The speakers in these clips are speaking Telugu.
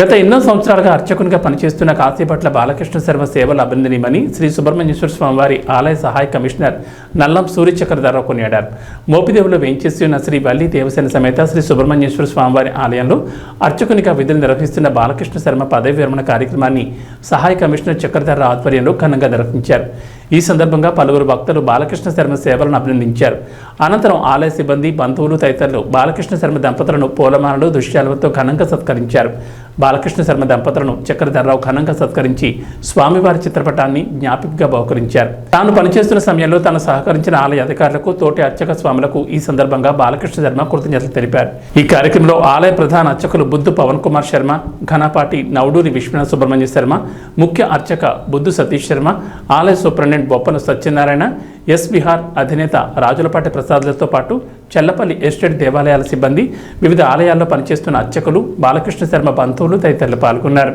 గత ఎన్నో సంవత్సరాలుగా అర్చకునిగా పనిచేస్తున్న కాశీపట్ల బాలకృష్ణ శర్మ సేవలు అభినందనీయమని శ్రీ సుబ్రహ్మణ్యేశ్వర స్వామివారి ఆలయ సహాయ కమిషనర్ నల్లం సూర్యచక్రధరరావు కొనియాడారు. మోపిదేవులో వేయించేసి ఉన్న శ్రీ వల్లి దేవసేన సమేత శ్రీ సుబ్రహ్మణ్యేశ్వర స్వామివారి ఆలయంలో అర్చకునిగా విధులు నిర్వహిస్తున్న బాలకృష్ణ శర్మ పదవి విరమణ కార్యక్రమాన్ని సహాయ కమిషనర్ చక్రధరరావు ఆధ్వర్యంలో ఘనంగా నిర్వహించారు. ఈ సందర్భంగా పలువురు భక్తులు బాలకృష్ణ శర్మ సేవలను అభినందించారు. అనంతరం ఆలయ సిబ్బంది బంధువులు తదితరులు బాలకృష్ణ శర్మ దంపతులను పూలమాలలు దృశ్యాలతో ఘనంగా సత్కరించారు. బాలకృష్ణ శర్మ దంపతులను చక్రధరరావు ఘనంగా సత్కరించి స్వామివారి చిత్రపటాన్ని జ్ఞాపికగా బహుకరించారు. తాను పనిచేస్తున్న సమయంలో తాను సహకరించిన ఆలయ అధికారులకు తోటి అర్చక స్వాములకు ఈ సందర్భంగా బాలకృష్ణ శర్మ కృతజ్ఞతలు తెలిపారు. ఈ కార్యక్రమంలో ఆలయ ప్రధాన అర్చకులు బుద్ధు పవన్ కుమార్ శర్మ ఘనపాటి నవడూరి విశ్వనాథ సుబ్రహ్మణ్య శర్మ ముఖ్య అర్చక బుద్ధు సతీష్ శర్మ ఆలయ సూపరింటెండెంట్ బొప్పన సత్యనారాయణ ఎస్ విహార్ అధినేత రాజులపాటి ప్రసాద్లతో పాటు చల్లపల్లి ఎస్టేట్ దేవాలయాల సిబ్బంది వివిధ ఆలయాల్లో పనిచేస్తున్న అర్చకులు బాలకృష్ణ శర్మ బంధువులు తదితరులు పాల్గొన్నారు.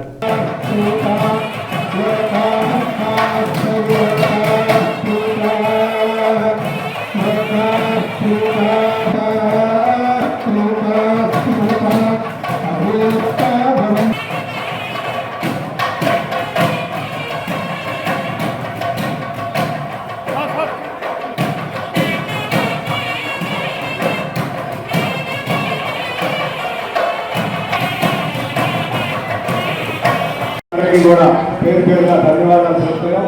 అందరికీ కూడా పేరు పేరుగా ధన్యవాదాలు చెప్తున్నాం.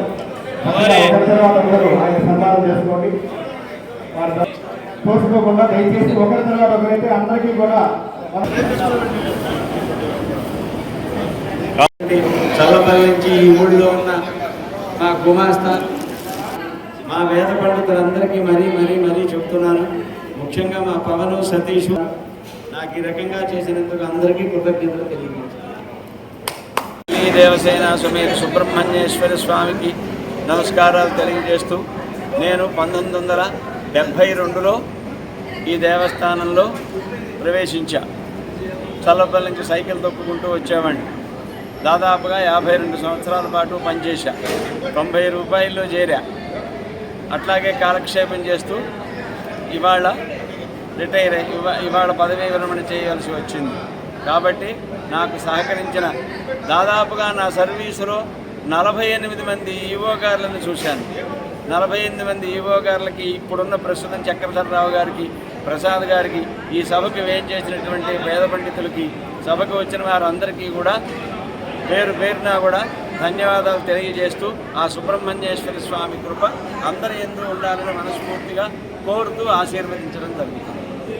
ఆయన సన్మానం చేసుకోండి. తోసుకోకుండా దయచేసి ఒకరి తర్వాత ఒకరైతే అందరికీ కూడా చల్లపల్లి నుంచి ఈ ఊళ్ళో ఉన్న మా గుమాస్తా మా వేద పండితులందరికీ మరీ మరీ మరీ చెప్తున్నాను. ముఖ్యంగా మా పవను సతీష్ నాకు ఈ రకంగా చేసినందుకు అందరికీ కృతజ్ఞతలు తెలియజేస్తాను దేవసేన సుమేధ సుబ్రహ్మణ్యేశ్వర స్వామికి నమస్కారాలు తెలియజేస్తూ నేను పంతొమ్మిది వందల డెబ్భై రెండులో ఈ దేవస్థానంలో ప్రవేశించా. చల్లపల్లి నుంచి సైకిల్ తొక్కుకుంటూ వచ్చామండి. దాదాపుగా యాభై రెండు సంవత్సరాల పాటు పనిచేశా. తొంభై రూపాయల్లో చేరా. అట్లాగే కాలక్షేపం చేస్తూ ఇవాళ రిటైర్ అయ్యి ఇవా ఇవాళ పదవీ విరమణ చేయవలసి వచ్చింది. కాబట్టి నాకు సహకరించిన దాదాపుగా నా సర్వీసులో నలభై ఎనిమిది మంది ఈవో గారులను చూశాను. నలభై ఎనిమిది మంది ఈవో గారులకి ఇప్పుడున్న ప్రస్తుతం చక్రధరరావు గారికి ప్రసాద్ గారికి ఈ సభకు వేయం చేసినటువంటి పేద పండితులకి సభకు వచ్చిన వారందరికీ కూడా పేరు పేరున కూడా ధన్యవాదాలు తెలియజేస్తూ ఆ సుబ్రహ్మణ్యేశ్వర స్వామి కృప అందరి ఎందు ఉండాలని మనస్ఫూర్తిగా కోరుతూ ఆశీర్వదించడం జరుగుతుంది.